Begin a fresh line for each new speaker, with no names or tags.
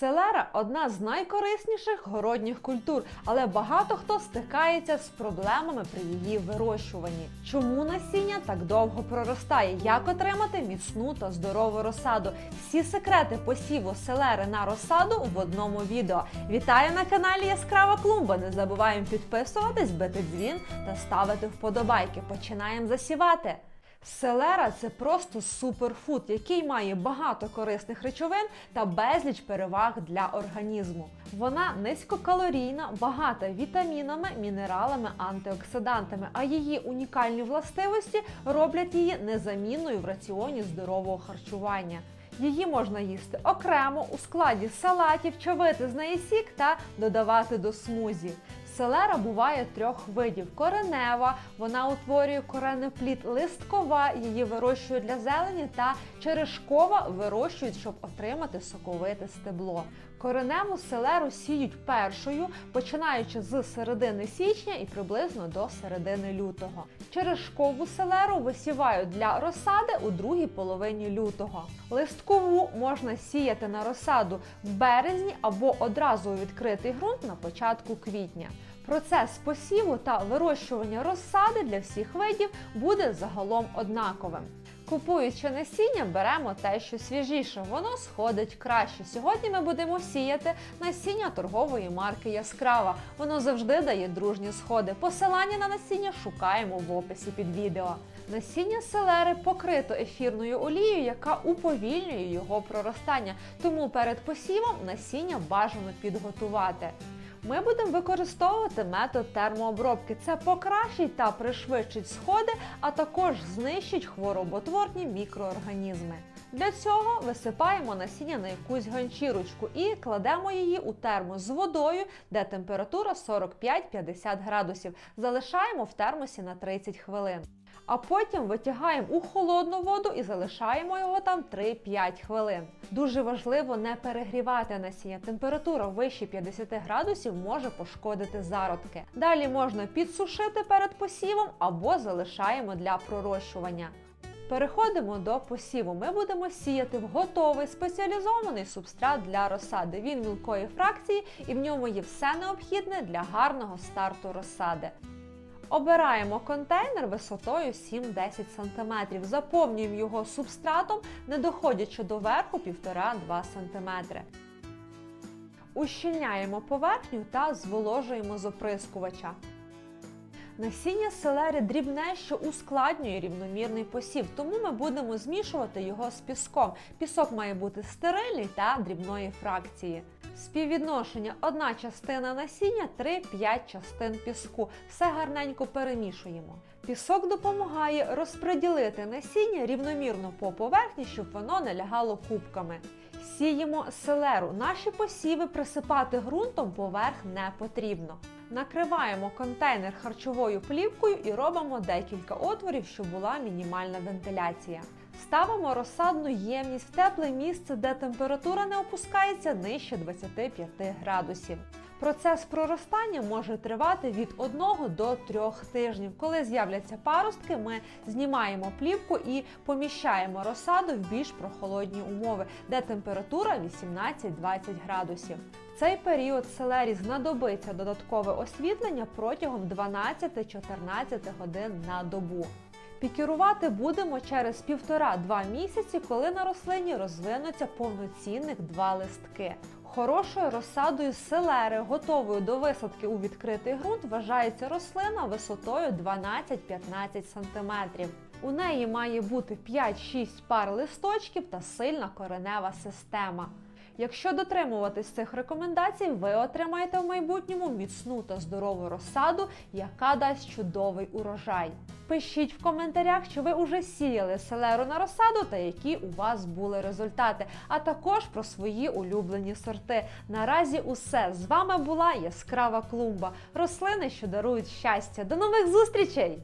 Селера одна з найкорисніших городніх культур, але багато хто стикається з проблемами при її вирощуванні. Чому насіння так довго проростає? Як отримати міцну та здорову розсаду? Всі секрети посіву селери на розсаду в одному відео. Вітаю на каналі Яскрава Клумба. Не забуваємо підписуватись, бити дзвін та ставити вподобайки. Починаємо засівати. Селера це просто суперфуд, який має багато корисних речовин та безліч переваг для організму. Вона низькокалорійна, багата вітамінами, мінералами, антиоксидантами, а її унікальні властивості роблять її незамінною в раціоні здорового харчування. Її можна їсти окремо у складі салатів, чавити з неї сік та додавати до смузі. Селера буває трьох видів: коренева, вона утворює коренеплід, листкова, її вирощують для зелені, та черешкова вирощують, щоб отримати соковите стебло. Кореневу селеру сіють першою, починаючи з середини січня і приблизно до середини лютого. Черешкову селеру висівають для розсади у другій половині лютого. Листкову можна сіяти на розсаду в березні або одразу у відкритий ґрунт на початку квітня. Процес посіву та вирощування розсади для всіх видів буде загалом однаковим. Купуючи насіння, беремо те, що свіжіше, воно сходить краще. Сьогодні ми будемо сіяти насіння торгової марки Яскрава. Воно завжди дає дружні сходи. Посилання на насіння шукаємо в описі під відео. Насіння селери покрито ефірною олією, яка уповільнює його проростання. Тому перед посівом насіння бажано підготувати. Ми будемо використовувати метод термообробки. Це покращить та пришвидшить сходи, а також знищить хвороботворні мікроорганізми. Для цього висипаємо насіння на якусь ганчірочку і кладемо її у термос з водою, де температура 45-50 градусів. Залишаємо в термосі на 30 хвилин. А потім витягаємо у холодну воду і залишаємо його там 3-5 хвилин. Дуже важливо не перегрівати насіння. Температура вище 50 градусів може пошкодити зародки. Далі можна підсушити перед посівом або залишаємо для пророщування. Переходимо до посіву. Ми будемо сіяти в готовий спеціалізований субстрат для розсади. Він мілкої фракції і в ньому є все необхідне для гарного старту розсади. Обираємо контейнер висотою 7-10 см, заповнюємо його субстратом, не доходячи до верху 1,5-2 см. Ущільняємо поверхню та зволожуємо з оприскувача. Насіння селери дрібне, що ускладнює рівномірний посів, тому ми будемо змішувати його з піском. Пісок має бути стерильний та дрібної фракції. Співвідношення одна частина насіння 3-5 частин піску. Все гарненько перемішуємо. Пісок допомагає розподілити насіння рівномірно по поверхні, щоб воно не лягало кубками. Сіємо селеру. Наші посіви присипати ґрунтом поверх не потрібно. Накриваємо контейнер харчовою плівкою і робимо декілька отворів, щоб була мінімальна вентиляція. Ставимо розсадну ємність в тепле місце, де температура не опускається нижче 25 градусів. Процес проростання може тривати від 1 до 3 тижнів. Коли з'являться паростки, ми знімаємо плівку і поміщаємо розсаду в більш прохолодні умови, де температура 18-20 градусів. В цей період селері знадобиться додаткове освітлення протягом 12-14 годин на добу. Пікірувати будемо через півтора-два місяці, коли на рослині розвинуться повноцінних два листки. Хорошою розсадою селери, готовою до висадки у відкритий ґрунт, вважається рослина висотою 12-15 см. У неї має бути 5-6 пар листочків та сильна коренева система. Якщо дотримуватись цих рекомендацій, ви отримаєте в майбутньому міцну та здорову розсаду, яка дасть чудовий урожай. Пишіть в коментарях, чи ви вже сіяли селеру на розсаду та які у вас були результати, а також про свої улюблені сорти. Наразі усе з вами була яскрава клумба, рослини, що дарують щастя. До нових зустрічей!